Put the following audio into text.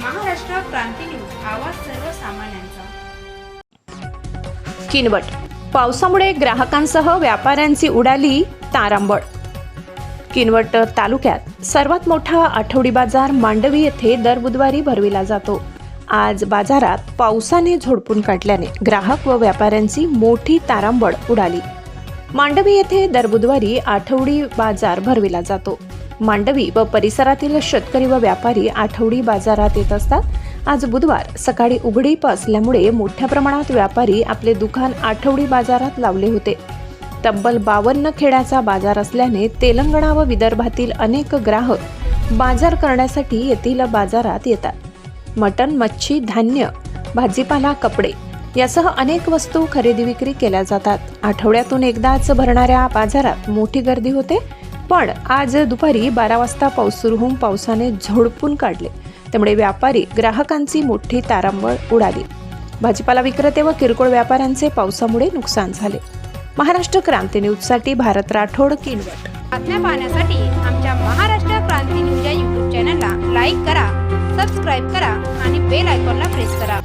क्रांती news आवाज सर्वसामान्यांचा. किनवट. पावसामुळे ग्राहकांसह व्यापाऱ्यांची उडाली तारांबळ. किनवट तालुक्यात सर्वात मोठा आठवडी बाजार मांडवी येथे दर बुधवारी भरविला जातो. आज बाजारात पावसाने झोडपून काढल्याने ग्राहक व व्यापाऱ्यांची मोठी तारांबळ उडाली. मांडवी येथे दर बुधवारी आठवडी बाजार भरविला जातो. मांडवी व परिसरातील शेतकरी व व्यापारी आठवडी बाजारात येत असतात. आज बुधवार सकाळी उघडीप असल्यामुळे मोठ्या प्रमाणात व्यापारी आपले दुकान आठवडी बाजारात लावले होते. तब्बल बावन्न खेड्याचा बाजार असल्याने तेलंगणा व विदर्भातील अनेक ग्राहक बाजार करण्यासाठी येथील बाजारात येतात. मटण मच्छी धान्य भाजीपाला कपडे यासह अनेक वस्तू खरेदी विक्री केल्या जातात. आठवड्यातून एकदाच भरणाऱ्या बाजारात मोठी गर्दी होते. पण आज दुपारी बारा वाजता पाऊस सुरू होऊन पावसाने झोडपून काढले. त्यामुळे व्यापारी ग्राहकांची मोठी तारांबळ उडाली. भाजीपाला विक्रेते व किरकोळ व्यापाऱ्यांचे पावसामुळे नुकसान झाले. महाराष्ट्र क्रांती न्यूजसाठी भारत राठोड किनवट. बातम्या पाहण्यासाठी आमच्या महाराष्ट्र क्रांती न्यूज या यूट्यूब चॅनलला लाईक करा सबस्क्राईब करा आणि बेल आयकॉनला प्रेस करा.